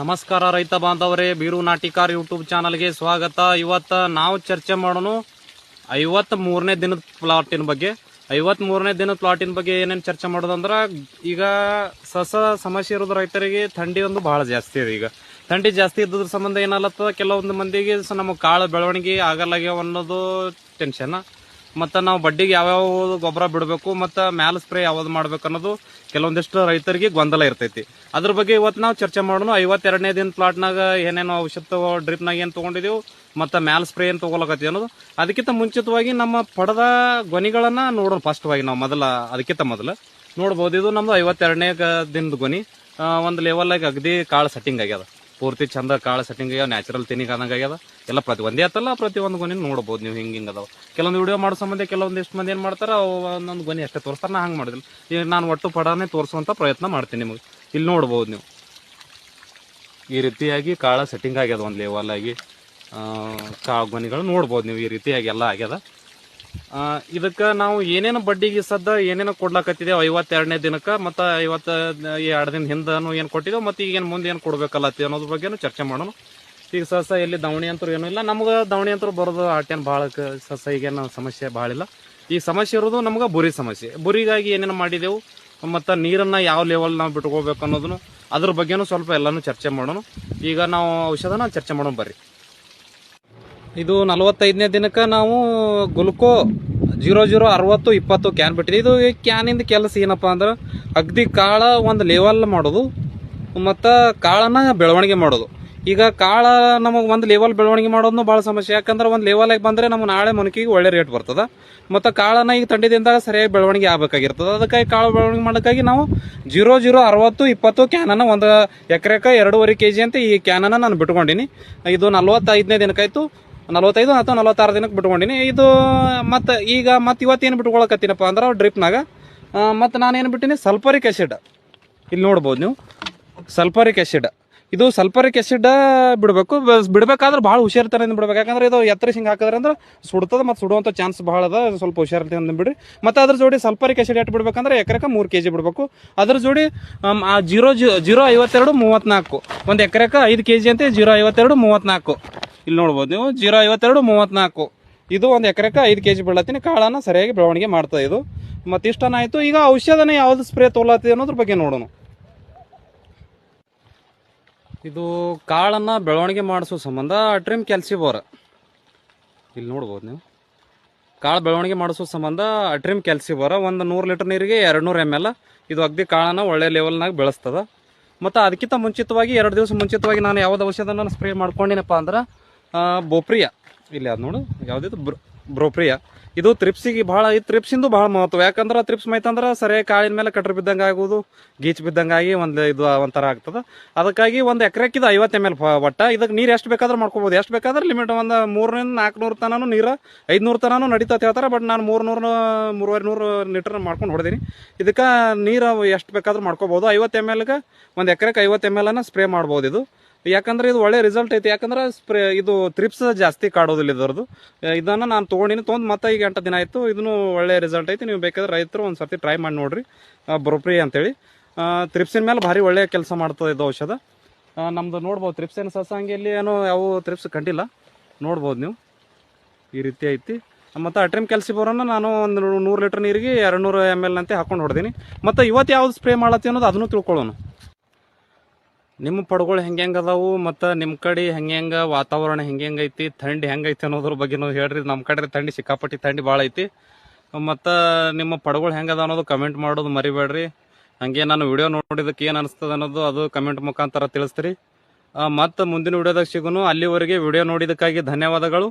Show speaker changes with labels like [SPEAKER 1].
[SPEAKER 1] ನಮಸ್ಕಾರ ರೈತ ಬಾಂಧವರೇ, ಬೀರು ನಾಟಿಕಾರ್ ಯೂಟ್ಯೂಬ್ ಚಾನಲ್ಗೆ ಸ್ವಾಗತ. ಇವತ್ತು ನಾವು ಚರ್ಚೆ ಮಾಡೋಣ ಐವತ್ತ್ ಮೂರನೇ ದಿನದ ಪ್ಲಾಟಿನ ಬಗ್ಗೆ. ಐವತ್ತ್ ಮೂರನೇ ದಿನದ ಪ್ಲಾಟಿನ ಬಗ್ಗೆ ಏನೇನು ಚರ್ಚೆ ಮಾಡೋದಂದ್ರೆ, ಈಗ ಸಸ ಸಮಸ್ಯೆ ಇರೋದು ರೈತರಿಗೆ ಥಂಡಿ ಒಂದು ಭಾಳ ಜಾಸ್ತಿ ಇದೆ ಈಗ. ಥಂಡಿ ಜಾಸ್ತಿ ಇದ್ದದ್ರ ಸಂಬಂಧ ಏನಲ್ಲತ್ತದ ಕೆಲವೊಂದು ಮಂದಿಗೆ ನಮಗೆ ಕಾಳು ಬೆಳವಣಿಗೆ ಆಗಲ್ಲಾಗ್ಯಾವ ಅನ್ನೋದು ಟೆನ್ಷನ್ ಮತ್ತು ನಾವು ಬಡ್ಡಿಗೆ ಯಾವ್ಯಾವ ಗೊಬ್ಬರ ಬಿಡಬೇಕು ಮತ್ತು ಮ್ಯಾಲ ಸ್ಪ್ರೇ ಯಾವ್ದು ಮಾಡ್ಬೇಕು ಅನ್ನೋದು ಕೆಲವೊಂದಿಷ್ಟು ರೈತರಿಗೆ ಗೊಂದಲ ಇರ್ತೈತಿ. ಅದ್ರ ಬಗ್ಗೆ ಇವತ್ತು ನಾವು ಚರ್ಚೆ ಮಾಡೋಣ. ಐವತ್ತೆರಡನೇ ದಿನ ಪ್ಲಾಟ್ನಾಗ ಏನೇನು ಔಷಧ ಡ್ರಿಪ್ನಾಗ ಏನು ತೊಗೊಂಡಿದ್ದೀವಿ ಮತ್ತು ಮ್ಯಾಲ ಸ್ಪ್ರೇ ಏನು ತೊಗೊಳಕತ್ತೀವಿ ಅನ್ನೋದು. ಅದಕ್ಕಿಂತ ಮುಂಚಿತವಾಗಿ ನಮ್ಮ ಪಡೆದ ಗೊನಿಗಳನ್ನು ನೋಡೋಣ ಫಸ್ಟ್ವಾಗಿ ನಾವು ಮೊದಲ, ಅದಕ್ಕಿಂತ ಮೊದಲು. ನೋಡ್ಬೋದು, ಇದು ನಮ್ದು ಐವತ್ತೆರಡನೇ ದಿನದ ಗೊನಿ ಒಂದು ಲೆವೆಲಾಗಿ ಅಗದಿ ಕಾಳು ಸೆಟ್ಟಿಂಗ್ ಆಗ್ಯದ. ಪೂರ್ತಿ ಚಂದ ಕಾಳು ಸೆಟ್ಟಿಂಗ್ ಆಗ್ಯಾವ ನ್ಯಾಚುರಲ್ ತಿನಿಗೆ ಆದಂಗೆ ಆಗ್ಯದ. ಎಲ್ಲ ಪ್ರತಿ ಒಂದೇ ಆತಲ್ಲ, ಪ್ರತಿ ಒಂದು ಗೊನೆ ನೋಡ್ಬೋದು ನೀವು ಹಿಂಗೆ ಹಿಂಗೆ ಅದಾವ. ಕೆಲವೊಂದು ವಿಡಿಯೋ ಮಾಡೋ ಸಂಬಂಧ ಕೆಲವೊಂದಿಷ್ಟು ಮಂದಿ ಏನು ಮಾಡ್ತಾರೆ ಒಂದೊಂದು ಗೊನೆ ಅಷ್ಟೇ ತೋರಿಸ್ತಾರೆ, ನಾ ಹಂಗೆ ಮಾಡಿದಿಲ್ಲ ನಾನು ಒಟ್ಟು ಪಡಾನೇ ತೋರಿಸುವಂಥ ಪ್ರಯತ್ನ ಮಾಡ್ತೀನಿ ನಿಮಗೆ. ಇಲ್ಲಿ ನೋಡ್ಬೋದು ನೀವು. ಈ ರೀತಿಯಾಗಿ ಕಾಳ ಸೆಟ್ಟಿಂಗ್ ಆಗ್ಯದ ಒಂದು ಲೆವೆಲ್ ಆಗಿ ಕಾ ಗೊನೆಗಳು ನೋಡ್ಬೋದು ನೀವು. ಈ ರೀತಿಯಾಗಿ ಎಲ್ಲ ಆಗ್ಯದ. ಇದಕ್ಕೆ ನಾವು ಏನೇನು ಬಡ್ಡಿಗೆ ಸದ್ದ ಏನೇನು ಕೊಡ್ಲಾಕತ್ತಿದೆ ಐವತ್ತೆರಡನೇ ದಿನಕ್ಕೆ, ಮತ್ತು ಐವತ್ತ ಎರಡು ದಿನ ಹಿಂದನು ಏನು ಕೊಟ್ಟಿದ್ದೇವೆ ಮತ್ತು ಈಗ ಏನು ಮುಂದೆ ಏನು ಕೊಡ್ಬೇಕಲ್ಲತ್ತಿ ಅನ್ನೋದ್ರ ಬಗ್ಗೆನೂ ಚರ್ಚೆ ಮಾಡೋಣ. ಈಗ ಸಸ ಎಲ್ಲಿ ದವಣಿ ಅಂತೂ ಏನೂ ಇಲ್ಲ. ನಮ್ಗೆ ದವಣಿ ಅಂತೂ ಬರೋದು ಆಟೇನು ಭಾಳ ಸಸ ಈಗೇನು ಸಮಸ್ಯೆ ಭಾಳ ಇಲ್ಲ. ಈ ಸಮಸ್ಯೆ ಇರೋದು ನಮ್ಗೆ ಬುರಿ ಸಮಸ್ಯೆ. ಬುರಿಗಾಗಿ ಏನೇನು ಮಾಡಿದೆವು, ಮತ್ತು ನೀರನ್ನು ಯಾವ ಲೆವೆಲ್ ನಾವು ಬಿಟ್ಕೋಬೇಕು ಅನ್ನೋದನ್ನು ಅದ್ರ ಬಗ್ಗೆನೂ ಸ್ವಲ್ಪ ಎಲ್ಲನೂ ಚರ್ಚೆ ಮಾಡೋಣ. ಈಗ ನಾವು ಔಷಧನ ಚರ್ಚೆ ಮಾಡೋಣ ಬರ್ರಿ. ಇದು ನಲವತ್ತೈದನೇ ದಿನಕ್ಕೆ ನಾವು ಗುಲ್ಕೋ ಜೀರೋ ಜೀರೋ ಅರವತ್ತು ಇಪ್ಪತ್ತು ಕ್ಯಾನ್ ಬಿಟ್ಟಿದೆ ಇದು ಈ ಕ್ಯಾನಿಂದ ಕೆಲಸ ಏನಪ್ಪ ಅಂದ್ರೆ ಅಗ್ದಿ ಕಾಳ ಒಂದು ಲೆವೆಲ್ ಮಾಡೋದು, ಮತ್ತು ಕಾಳನ್ನು ಬೆಳವಣಿಗೆ ಮಾಡೋದು. ಈಗ ಕಾಳ ನಮಗೆ ಒಂದು ಲೆವೆಲ್ ಬೆಳವಣಿಗೆ ಮಾಡೋದು ಭಾಳ ಸಮಸ್ಯೆ. ಯಾಕಂದ್ರೆ ಒಂದು ಲೆವೆಲಾಗಿ ಬಂದರೆ ನಮ್ಗೆ ನಾಳೆ ಮನಕಿಗೆ ಒಳ್ಳೆ ರೇಟ್ ಬರ್ತದೆ. ಮತ್ತು ಕಾಳನ್ನು ಈಗ ತಂಡಿದಿಂದಾಗ ಸರಿಯಾಗಿ ಬೆಳವಣಿಗೆ ಆಗಬೇಕಾಗಿರ್ತದೆ. ಅದಕ್ಕಾಗಿ ಕಾಳು ಬೆಳವಣಿಗೆ ಮಾಡೋಕ್ಕಾಗಿ ನಾವು ಜೀರೋ ಜೀರೋ ಅರವತ್ತು ಇಪ್ಪತ್ತು ಕ್ಯಾನನ್ನು ಒಂದು ಎಕರೆಕ ಎರಡೂವರೆ ಕೆ ಜಿ ಅಂತ ಈ ಕ್ಯಾನನ್ನು ನಾನು ಬಿಟ್ಕೊಂಡಿನಿ. ಇದು ನಲ್ವತ್ತೈದನೇ ದಿನಕ್ಕಾಯ್ತು. ನಲವತ್ತೈದು ಅಥವಾ ನಲವತ್ತಾರು ದಿನಕ್ಕೆ ಬಿಟ್ಕೊಂಡಿನಿ. ಇದು ಮತ್ತು ಈಗ ಮತ್ತೆ ಇವತ್ತೇನು ಬಿಟ್ಕೊಳಕತ್ತೀನಪ್ಪ ಅಂದ್ರೆ ಡ್ರಿಪ್ನಾಗ ಮತ್ತು ನಾನೇನು ಬಿಟ್ಟಿನಿ? ಸಲ್ಪರಿಕ್ ಆ್ಯಸಿಡ್ ಇಲ್ಲಿ ನೋಡ್ಬೋದು ನೀವು. ಸಲ್ಪರಿಕ್ ಆ್ಯಸಿಡ್ ಇದು ಸಲ್ಫರಿಕ್ ಆ್ಯಸಿಡ್ ಬಿಡಬೇಕು. ಬಿಡಬೇಕಾದ್ರೆ ಭಾಳ ಹುಷಾರ್ತರಿಂದ ಬಿಡ್ಬೇಕು. ಯಾಕಂದ್ರೆ ಇದು ಎತ್ತರ ಹಿಂಗೆ ಹಾಕಿದ್ರೆ ಅಂದ್ರೆ ಸುಡ್ತದೆ ಮತ್ತು ಸುಡುವಂಥ ಚಾನ್ಸ್ ಭಾಳ ಅದ. ಸ್ವಲ್ಪ ಹುಷಾರದಿಂದ ಬಿಡ್ರಿ. ಮತ್ತು ಅದ್ರ ಜೋಡಿ ಸಲ್ಪರಿಕ್ ಆ್ಯಸಿಡ್ ಎಷ್ಟು ಬಿಡ್ಬೇಕಂದ್ರೆ ಎಕರೆಗೆ ಮೂರು ಕೆ ಜಿ ಬಿಡಬೇಕು. ಅದ್ರ ಜೋಡಿ ಜೀರೋ ಜೀರೋ ಐವತ್ತೆರಡು ಮೂವತ್ತ್ನಾಲ್ಕು ಒಂದು ಎಕರೆಕ ಐದು ಕೆ ಜಿ ಅಂತ, ಜೀರೋ ಐವತ್ತೆರಡು ಮೂವತ್ತ್ನಾಲ್ಕು ಇಲ್ಲಿ ನೋಡ್ಬೋದು ನೀವು ಜೀರೋ ಐವತ್ತೆರಡು ಮೂವತ್ತ್ನಾಲ್ಕು ಇದು ಒಂದು ಎಕರೆಗೆ ಐದು ಕೆ ಜಿ ಬೀಳತ್ತೀನಿ ಕಾಳನ್ನು ಸರಿಯಾಗಿ ಬೆಳವಣಿಗೆ ಮಾಡ್ತಾ ಇದು. ಮತ್ತು ಇಷ್ಟನ ಆಯಿತು. ಈಗ ಔಷಧನ ಯಾವ್ದು ಸ್ಪ್ರೇ ತೋಲತ್ತಿದೆ ಅನ್ನೋದ್ರ ಬಗ್ಗೆ ನೋಡೋಣ. ಇದು ಕಾಳನ್ನು ಬೆಳವಣಿಗೆ ಮಾಡಿಸೋ ಸಂಬಂಧ ಅಟ್ರಿಮ್ ಕ್ಯಾಲ್ಸಿಬೋರ್ ಇಲ್ಲಿ ನೋಡ್ಬೋದು ನೀವು. ಕಾಳು ಬೆಳವಣಿಗೆ ಮಾಡಿಸೋ ಸಂಬಂಧ ಅಟ್ರಿಮ್ ಕ್ಯಾಲ್ಸಿಬೋರ ಒಂದು ನೂರು ಲೀಟರ್ ನೀರಿಗೆ ಎರಡು ನೂರು ಎಂ ಎಲ್ ಇದು ಅಗ್ದಿ ಕಾಳನ್ನು ಒಳ್ಳೆ ಲೆವೆಲ್ನಾಗ ಬೆಳೆಸ್ತದೆ. ಮತ್ತು ಅದಕ್ಕಿಂತ ಮುಂಚಿತವಾಗಿ, ಎರಡು ದಿವಸ ಮುಂಚಿತವಾಗಿ ನಾನು ಯಾವ್ದು ಔಷಧನ ಸ್ಪ್ರೇ ಮಾಡ್ಕೊಂಡಿನಪ್ಪ ಅಂದ್ರೆ ಬೋಪ್ರಿಯ. ಇಲ್ಲಿ ಅದು ನೋಡು ಯಾವುದಿದು ಬ್ರೋ, ಬ್ರೋಪ್ರಿಯ. ಇದು ತ್ರಿಪ್ಸಿಗೆ ಭಾಳ, ಈ ತ್ರಿಪ್ಸಿಂದು ಭಾಳ ಮಹತ್ವ. ಯಾಕಂದ್ರೆ ತ್ರಿಪ್ಸ್ ಮೈತಂದ್ರೆ ಸರಿಯಾಗಿ ಕಾಳಿನ ಮೇಲೆ ಕಟ್ರ ಬಿದ್ದಂಗೆ ಆಗೋದು, ಗೀಚ್ ಬಿದ್ದಂಗಾಗಿ ಒಂದು ಇದು, ಒಂಥರ ಆಗ್ತದೆ. ಅದಕ್ಕಾಗಿ ಒಂದು ಎಕರೆಕ್ಕಿದು ಐವತ್ತು ಎಂ ಎಲ್ ಒಟ್ಟ ಇದಕ್ಕೆ ನೀರು ಎಷ್ಟು ಬೇಕಾದ್ರೂ ಮಾಡ್ಕೋಬೋದು. ಎಷ್ಟು ಬೇಕಾದ್ರೆ ಲಿಮಿಟ್ ಒಂದು ಮೂರರಿಂದ ನಾಲ್ಕುನೂರು ತನೂ ನೀರು, ಐದುನೂರು ತನೂ ನಡೀತದೆ ಹೇಳ್ತಾರೆ. ಬಟ್ ನಾನು ಮೂರ್ನೂರು ಮೂರುವರೆ ನೂರು ಲೀಟರ್ ಮಾಡ್ಕೊಂಡು ಹೊಡೆದೀನಿ. ಇದಕ್ಕೆ ನೀರು ಎಷ್ಟು ಬೇಕಾದ್ರೂ ಮಾಡ್ಕೋಬೋದು. ಐವತ್ತು ಎಂ ಎಲ್ಗೆ ಒಂದು ಎಕರೆಗೆ ಐವತ್ತು ಎಂ ಎಲ್ ಸ್ಪ್ರೇ ಮಾಡ್ಬೋದು ಇದು. ಯಾಕಂದ್ರೆ ಇದು ಒಳ್ಳೆ ರಿಸಲ್ಟ್ ಐತಿ. ಯಾಕಂದ್ರೆ ಸ್ಪ್ರೇ ಇದು ತ್ರಿಪ್ಸ್ ಜಾಸ್ತಿ ಕಾಡೋದಿಲ್ಲ ಇದರದು ಇದನ್ನು ನಾನು ತೊಗೊಂಡಿನಿ, ತೊಗೊಂಡು ಮತ್ತೆ ಈಗ ಎಂಟು ದಿನ ಆಯಿತು. ಇದನ್ನು ಒಳ್ಳೆ ರಿಸಲ್ಟ್ ಐತಿ. ನೀವು ಬೇಕಾದ್ರೆ ರೈತರು ಒಂದು ಸರ್ತಿ ಟ್ರೈ ಮಾಡಿ ನೋಡ್ರಿ. ಬ್ರೋಪ್ರಿ ಅಂತೇಳಿ. ತ್ರಿಪ್ಸಿನ ಮೇಲೆ ಭಾರಿ ಒಳ್ಳೆ ಕೆಲಸ ಮಾಡ್ತದೆ ಇದು ಔಷಧ. ನಮ್ಮದು ನೋಡ್ಬೋದು ತ್ರಿಪ್ಸಿನ ಸಸಂಗಿಯಲ್ಲಿ ಏನೋ ಯಾವ ತ್ರಿಪ್ಸ್ ಕಂಡಿಲ್ಲ. ನೋಡ್ಬೋದು ನೀವು. ಈ ರೀತಿ ಐತಿ. ಮತ್ತು ಅಟ್ರಿಮ್ ಬರೋಣ ನಾನು ಒಂದು ನೂರು ಲೀಟರ್ ನೀರಿಗೆ ಎರಡು ನೂರು ಎಂ ಎಲ್ ಅಂತೆ ಹಾಕೊಂಡು ಹೊಡ್ದೀನಿ. ಮತ್ತು ಇವತ್ತು ಯಾವ್ದು ಸ್ಪ್ರೇ ಮಾಡತ್ತಿ ಅನ್ನೋದು ಅದನ್ನು ತಿಳ್ಕೊಳ್ಳೋಣ. ನಿಮ್ಮ ಪಡಗಳು ಹೆಂಗೆ ಹೆಂಗೆ ಅದಾವು ಮತ್ತು ನಿಮ್ಮ ಕಡೆ ಹೆಂಗೆ ಹೆಂಗೆ ವಾತಾವರಣ ಹೆಂಗೆ ಹೆಂಗೆ ಐತಿ, ಥಂಡಿ ಹೆಂಗೆ ಐತಿ ಅನ್ನೋದ್ರ ನಾವು ಹೇಳ್ರಿ. ನಮ್ಮ ಕಡೆ ಥಂಡಿ ಸಿಕ್ಕಾಪಟ್ಟಿ ಥಂಡಿ ಭಾಳ ಐತಿ. ಮತ್ತು ನಿಮ್ಮ ಪಡಗಳು ಹೆಂಗೆ ಅದ ಅನ್ನೋದು ಕಮೆಂಟ್ ಮಾಡೋದು ಮರಿಬೇಡ್ರಿ. ಹಾಗೆ ನಾನು ವಿಡಿಯೋ ನೋಡಿದಕ್ಕೆ ಏನು ಅನಿಸ್ತದೆ ಅನ್ನೋದು ಅದು ಕಮೆಂಟ್ ಮುಖಾಂತರ ತಿಳಿಸ್ತೀರಿ. ಮತ್ತು ಮುಂದಿನ ವಿಡಿಯೋದಾಗ ಸಿಗೋನು. ಅಲ್ಲಿವರೆಗೆ ವಿಡಿಯೋ ನೋಡಿದ್ದಕ್ಕಾಗಿ ಧನ್ಯವಾದಗಳು.